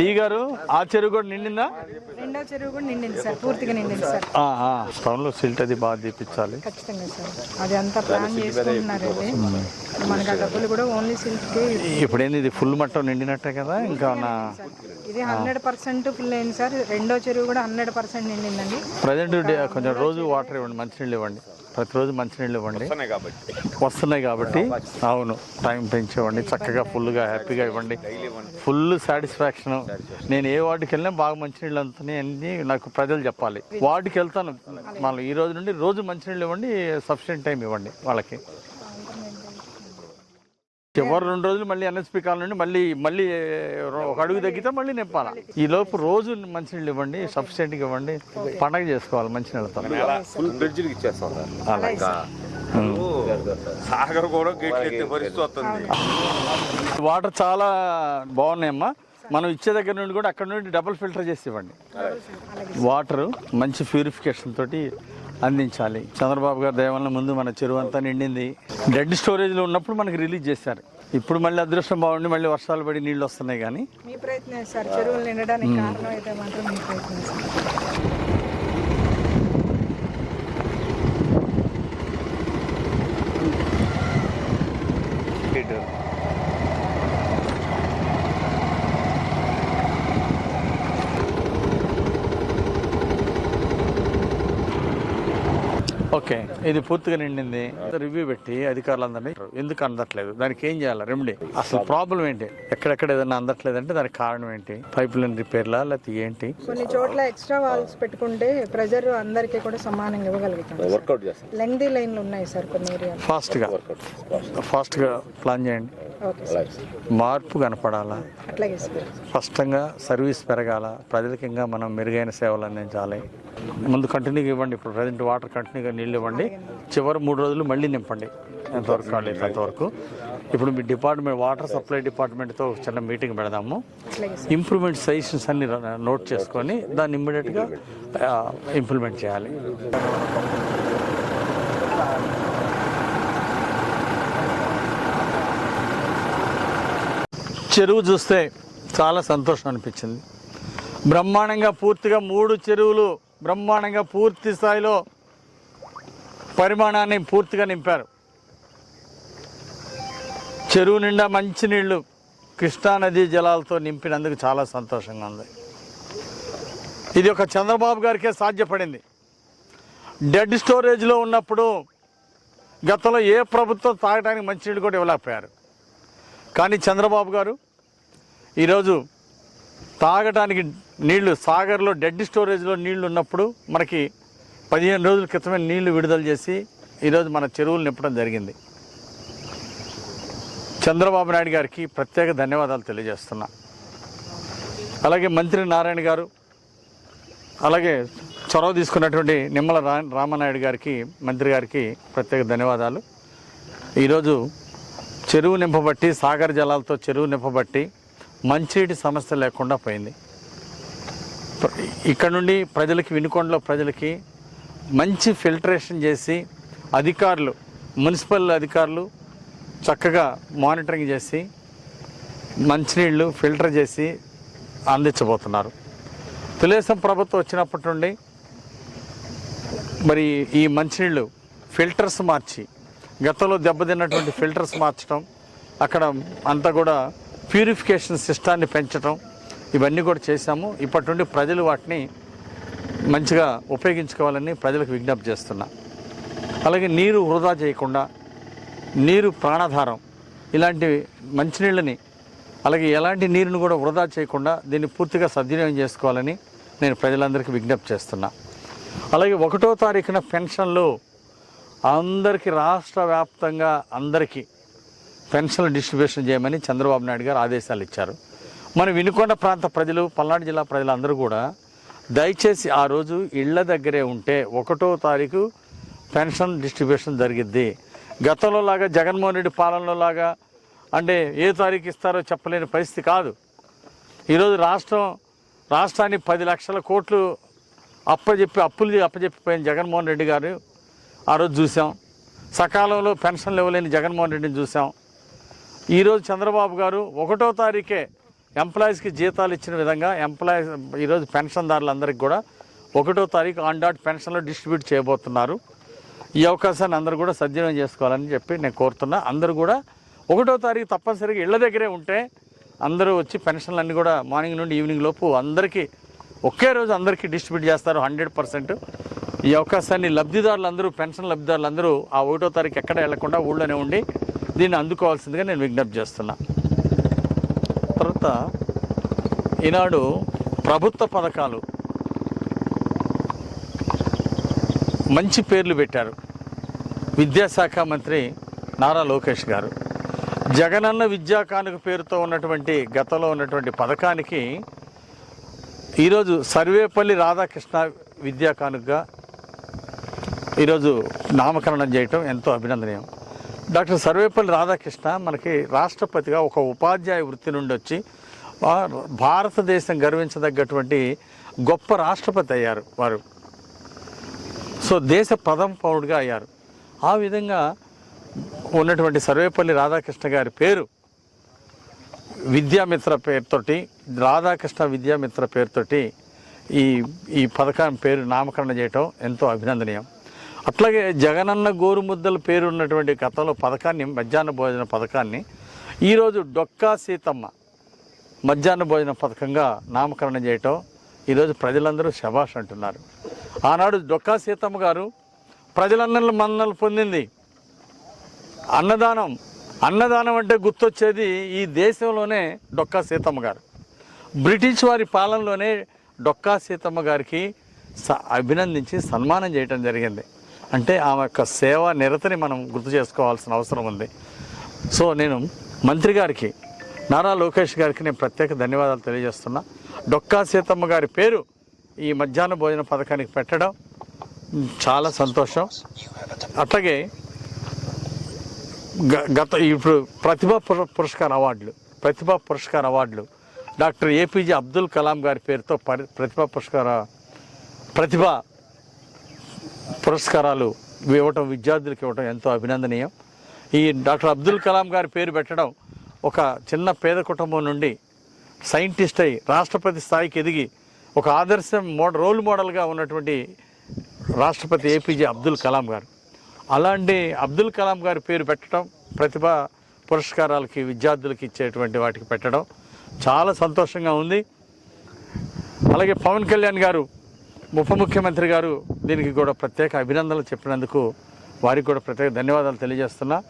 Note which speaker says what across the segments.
Speaker 1: D గారు ఆ చెరువు కూడా నిండిందా?
Speaker 2: రెండో చెరువు కూడా నిండింది సార్ పూర్తిగా నిండింది సార్.
Speaker 1: స్టౌన్లో సిల్ట్ అది బాగా తీపించాలి
Speaker 2: ఖచ్చితంగా సార్. అది అంతా ప్లాన్ చేసుకుంటున్నారండి మనకు ఆ డబ్బులు కూడా ఓన్లీ సిల్క్కి
Speaker 1: ఇప్పుడు ఏంది ఇది ఫుల్ మట్టం నిండినట్టే కదా ఇంకా నా
Speaker 2: ఇది హండ్రెడ్ పర్సెంట్ ఫుల్ అయింది సార్. రెండో చెరువు కూడా హండ్రెడ్ పర్సెంట్ నిండిందండి.
Speaker 1: ప్రజెంట్ కొంచెం రోజు వాటర్ ఇవ్వండి మంచినీళ్ళు ఇవ్వండి. ప్రతిరోజు మంచినీళ్ళు ఇవ్వండి.
Speaker 3: వస్తున్నాయి కాబట్టి.
Speaker 1: అవును టైం పెంచివ్వండి చక్కగా ఫుల్గా హ్యాపీగా ఇవ్వండి. Full satisfaction. నేను ఏ వార్డుకి వెళ్ళినా బాగా మంచినీళ్ళు అందుతున్నాయి అన్ని నాకు ప్రజలు చెప్పాలి. వార్డుకి వెళ్తాను. మళ్ళీ ఈ రోజు నుండి రోజు మంచినీళ్ళు ఇవ్వండి సఫిషియెంట్ టైం ఇవ్వండి వాళ్ళకి. చివరి రెండు రోజులు మళ్ళీ ఎన్ఎస్పి కాలం నుండి మళ్ళీ మళ్ళీ ఒక అడుగు తగ్గితే మళ్ళీ నింపాలి? ఈ లోపు రోజు మంచినీళ్ళు ఇవ్వండి సఫిషియెంట్గా ఇవ్వండి పండగ చేసుకోవాలి అలాగే.
Speaker 3: ఇంకా సాగర్ కూడా పరిస్థితి వస్తుంది.
Speaker 1: వాటర్ చాలా బాగున్నాయమ్మా. మనం ఇచ్చే దగ్గర నుండి కూడా అక్కడ నుండి డబుల్ ఫిల్టర్ చేసి ఇవ్వండి. వాటర్ మంచి ప్యూరిఫికేషన్ తోటి అందించాలి. చంద్రబాబు గారి దయవల్ల ముందు మన చెరువు అంతా నిండింది. డెడ్ స్టోరేజ్లో ఉన్నప్పుడు మనకి రిలీజ్ చేశారు. ఇప్పుడు మళ్ళీ అదృష్టం బాగుండి మళ్ళీ వర్షాలు పడి నీళ్ళు వస్తున్నాయి కానీ.
Speaker 2: మీ ప్రయత్నం సార్ చెరువులు నిండడానికి కారణం అయితే మాత్రం మీ ప్రయత్నం
Speaker 1: ఓకే. ఇది పూర్తిగా నిండింది. రివ్యూ పెట్టి అధికారులందరినీ ఎందుకు అందట్లేదు? దానికి ఏం చేయాలి? రెమెడీ అసలు ప్రాబ్లం ఏంటి? ఎక్కడెక్కడ ఏదైనా అందట్లేదు అంటే దానికి కారణం ఏంటి? పైప్ లైన్ రిపేర్లా లేకపోతే ఏంటి?
Speaker 2: కొన్ని చోట్ల ఎక్స్ట్రా వాల్స్ పెట్టుకుంటే ప్రెజర్ అందరికీ కూడా సమానంగా ఇవ్వగలుగుతాం
Speaker 3: వర్కౌట్ చేస్తాం.
Speaker 2: లెంగ్దీ లైన్లు ఉన్నాయి సార్ కొన్ని ఏరియాలు
Speaker 1: ఫాస్ట్గా ఫాస్ట్గా ప్లాన్ చేయండి. మార్పు కనపడాలా? స్పష్టంగా సర్వీస్ పెరగాల ప్రజలకి ఇంకా మనం మెరుగైన సేవలు అందించాలి. ముందు కంటిన్యూగా ఇవ్వండి ఇప్పుడు ప్రజెంట్ వాటర్ కంటిన్యూగా నీళ్ళు ఇవ్వండి. చివరి మూడు రోజులు మళ్ళీ నింపండి. ఎంతవరకు కాలేదు అంతవరకు. ఇప్పుడు మీ డిపార్ట్మెంట్ వాటర్ సప్లై డిపార్ట్మెంట్తో ఒక చిన్న మీటింగ్ పెడదాము. ఇంప్రూవ్మెంట్ సజెషన్స్ అన్ని నోట్ చేసుకొని దాన్ని ఇమ్మీడియట్గా ఇంప్లిమెంట్ చేయాలి. చెరువు చూస్తే చాలా సంతోషం అనిపించింది. బ్రహ్మాండంగా పూర్తిగా మూడు చెరువులు బ్రహ్మాండంగా పూర్తి స్థాయిలో పరిమాణాన్ని పూర్తిగా నింపారు. చెరువు నిండా మంచినీళ్ళు కృష్ణానదీ జలాలతో నింపినందుకు చాలా సంతోషంగా ఉంది. ఇది ఒక చంద్రబాబు గారికే సాధ్యపడింది. డెడ్ స్టోరేజ్లో ఉన్నప్పుడు గతంలో ఏ ప్రభుత్వం తాగడానికి మంచినీళ్ళు కూడా ఇవ్వలేకపోయారు. కానీ చంద్రబాబు గారు ఈరోజు తాగటానికి నీళ్ళు సాగర్లో డెడ్ స్టోరేజ్లో నీళ్ళు ఉన్నప్పుడు మనకి పదిహేను రోజుల క్రితమే నీళ్ళు విడుదల చేసి ఈరోజు మన చెరువులు నింపడం జరిగింది. చంద్రబాబు నాయుడు గారికి ప్రత్యేక ధన్యవాదాలు తెలియజేస్తున్నా. అలాగే మంత్రి నారాయణ గారు అలాగే చొరవ తీసుకున్నటువంటి నిమ్మల రామనాయుడు గారికి మంత్రి గారికి ప్రత్యేక ధన్యవాదాలు. ఈరోజు చెరువు నింపబట్టి సాగర జలాలతో చెరువు నింపబట్టి మంచినీటి సమస్య లేకుండా పోయింది. ఇక్కడ నుండి ప్రజలకి వినుకొండలో ప్రజలకి మంచి ఫిల్టరేషన్ చేసి అధికారులు మున్సిపల్ అధికారులు చక్కగా మానిటరింగ్ చేసి మంచినీళ్ళు ఫిల్టర్ చేసి అందించబోతున్నారు. తెలుగుదేశం ప్రభుత్వం వచ్చినప్పటి నుండి మరి ఈ మంచినీళ్ళు ఫిల్టర్స్ మార్చి గతంలో దెబ్బతిన్నటువంటి ఫిల్టర్స్ మార్చడం అక్కడ అంతా కూడా ప్యూరిఫికేషన్ సిస్టాన్ని పెంచడం ఇవన్నీ కూడా చేశాము. ఇప్పటి నుండి ప్రజలు వాటిని మంచిగా ఉపయోగించుకోవాలని ప్రజలకు విజ్ఞప్తి చేస్తున్నా. అలాగే నీరు వృధా చేయకుండా నీరు ప్రాణాధారం ఇలాంటి మంచినీళ్ళని అలాగే ఎలాంటి నీరుని కూడా వృధా చేయకుండా దీన్ని పూర్తిగా సద్వినియోగం చేసుకోవాలని నేను ప్రజలందరికీ విజ్ఞప్తి చేస్తున్నా. అలాగే ఒకటో తారీఖున పెన్షన్లు అందరికీ రాష్ట్ర వ్యాప్తంగా అందరికీ పెన్షన్లు డిస్ట్రిబ్యూషన్ చేయమని చంద్రబాబు నాయుడు గారు ఆదేశాలు ఇచ్చారు. మన వినుకొండ ప్రాంత ప్రజలు పల్నాడు జిల్లా ప్రజలందరూ కూడా దయచేసి ఆ రోజు ఇళ్ళ దగ్గరే ఉంటే ఒకటో తారీఖు పెన్షన్ డిస్ట్రిబ్యూషన్ జరిగిద్ది. గతంలో లాగా జగన్మోహన్ రెడ్డి పాలనలో లాగా అంటే ఏ తారీఖు ఇస్తారో చెప్పలేని పరిస్థితి కాదు. ఈరోజు రాష్ట్రం రాష్ట్రానికి పది లక్షల కోట్లు అప్పచెప్పి అప్పులు అప్పచెప్పిపోయిన జగన్మోహన్ రెడ్డి గారు ఆ రోజు చూసాం. సకాలంలో పెన్షన్లు ఇవ్వలేని జగన్మోహన్ రెడ్డిని చూసాం. ఈరోజు చంద్రబాబు గారు ఒకటో తారీఖే ఎంప్లాయీస్కి జీతాలు ఇచ్చిన విధంగా ఎంప్లాయీస్ ఈరోజు పెన్షన్దారులందరికీ కూడా ఒకటో తారీఖు ఆన్ డాట్ పెన్షన్లు డిస్ట్రిబ్యూట్ చేయబోతున్నారు. ఈ అవకాశాన్ని అందరూ కూడా సద్వినియోగం చేసుకోవాలని చెప్పి నేను కోరుతున్నా. అందరూ కూడా ఒకటో తారీఖు తప్పనిసరిగా ఇళ్ళ దగ్గరే ఉంటే అందరూ వచ్చి పెన్షన్లు అన్నీ కూడా మార్నింగ్ నుండి ఈవినింగ్ లోపు అందరికీ ఒకే రోజు అందరికీ డిస్ట్రిబ్యూట్ చేస్తారు హండ్రెడ్ పర్సెంట్. ఈ అవకాశాన్ని లబ్ధిదారులందరూ పెన్షన్ లబ్ధిదారులందరూ ఆ ఒకటో తారీఖు ఎక్కడ వెళ్ళకుండా ఊళ్ళోనే ఉండి దీన్ని అందుకోవాల్సిందిగా నేను విజ్ఞప్తి చేస్తున్నా. తర్వాత ఈనాడు ప్రభుత్వ పథకాలు మంచి పేర్లు పెట్టారు. విద్యాశాఖ మంత్రి నారా లోకేష్ గారు. జగనన్న విద్యా కానుక పేరుతో ఉన్నటువంటి గతంలో ఉన్నటువంటి పథకానికి ఈరోజు సర్వేపల్లి రాధాకృష్ణ విద్యా కానుకగా ఈరోజు నామకరణం చేయటం ఎంతో అభినందనీయం. డాక్టర్ సర్వేపల్లి రాధాకృష్ణ మనకి రాష్ట్రపతిగా ఒక ఉపాధ్యాయ వృత్తి నుండి వచ్చి భారతదేశం గర్వించదగ్గటువంటి గొప్ప రాష్ట్రపతి అయ్యారు వారు. సో దేశ ప్రథమ పౌరుడిగా అయ్యారు. ఆ విధంగా ఉన్నటువంటి సర్వేపల్లి రాధాకృష్ణ గారి పేరు విద్యామిత్ర పేరుతోటి రాధాకృష్ణ విద్యామిత్ర పేరుతోటి ఈ ఈ పథకం పేరు నామకరణం చేయటం ఎంతో అభినందనీయం. అట్లాగే జగనన్న గోరుముద్దల పేరు ఉన్నటువంటి గతంలో పథకాన్ని మధ్యాహ్న భోజన పథకాన్ని ఈరోజు డొక్కా సీతమ్మ మధ్యాహ్న భోజన పథకంగా నామకరణం చేయటం ఈరోజు ప్రజలందరూ శభాష్ అంటున్నారు. ఆనాడు డొక్కా సీతమ్మ గారు ప్రజలందరి మన్నలు పొందింది. అన్నదానం అన్నదానం అంటే గుర్తొచ్చేది ఈ దేశంలోనే డొక్కా సీతమ్మ గారు. బ్రిటిష్ వారి పాలనలోనే డొక్కా సీతమ్మ గారికి స- అభినందించి సన్మానం చేయటం జరిగింది. అంటే ఆమె యొక్క సేవా నిరతని మనం గుర్తు చేసుకోవాల్సిన అవసరం ఉంది. సో నేను మంత్రి గారికి నారా లోకేష్ గారికి నేను ప్రత్యేక ధన్యవాదాలు తెలియజేస్తున్నా. డొక్కా సీతమ్మ గారి పేరు ఈ మధ్యాహ్న భోజన పథకానికి పెట్టడం చాలా సంతోషం. అట్లాగే గ- గత ఇప్పుడు ప్రతిభా పుర- పురస్కార్ అవార్డులు ప్రతిభా పురస్కార్ అవార్డులు. డాక్టర్ ఏపీజే అబ్దుల్ కలాం గారి పేరుతో పరి ప్రతిభా పురస్కార ప్రతిభ పురస్కారాలు ఇవ్వటం విద్యార్థులకు ఇవ్వటం ఎంతో అభినందనీయం. ఈ డాక్టర్ అబ్దుల్ కలాం గారి పేరు పెట్టడం ఒక చిన్న పేద కుటుంబం నుండి సైంటిస్ట్ అయి రాష్ట్రపతి స్థాయికి ఎదిగి ఒక ఆదర్శం మోడ రోల్ మోడల్గా ఉన్నటువంటి రాష్ట్రపతి ఏపీజే అబ్దుల్ కలాం గారు. అలాంటి అబ్దుల్ కలాం గారి పేరు పెట్టడం ప్రతిభ పురస్కారాలకి విద్యార్థులకి ఇచ్చేటువంటి వాటికి పెట్టడం చాలా సంతోషంగా ఉంది. అలాగే పవన్ కళ్యాణ్ గారు ఉప ముఖ్యమంత్రి గారు దీనికి కూడా ప్రత్యేక అభినందనలు చెప్పినందుకు వారికి కూడా ప్రత్యేక ధన్యవాదాలు తెలియజేస్తున్నా.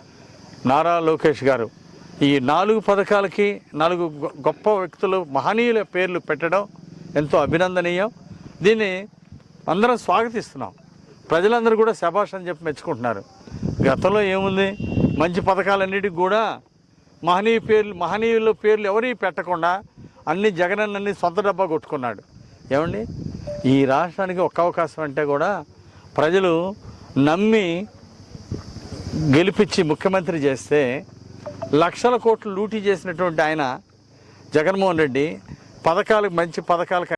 Speaker 1: నారా లోకేష్ గారు ఈ నాలుగు పథకాలకి నాలుగు గొ- గొప్ప వ్యక్తులు మహనీయుల పేర్లు పెట్టడం ఎంతో అభినందనీయం. దీన్ని అందరం స్వాగతిస్తున్నాం. ప్రజలందరూ కూడా శభాష్ అని చెప్పి మెచ్చుకుంటున్నారు. గతంలో ఏముంది? మంచి పథకాలన్నిటికి కూడా మహనీయ పేర్లు మహనీయుల పేర్లు ఎవరి పెట్టకుండా అన్ని జగనన్నని సొంత డబ్బా కొట్టుకున్నాడు. ఏమండి? ఈ రాష్ట్రానికి ఒక్క అవకాశం అంటే కూడా ప్రజలు నమ్మి గెలిపించి ముఖ్యమంత్రి చేస్తే లక్షల కోట్లు లూటీ చేసినటువంటి ఆయన జగన్మోహన్ రెడ్డి పథకాలకు మంచి పథకాలకు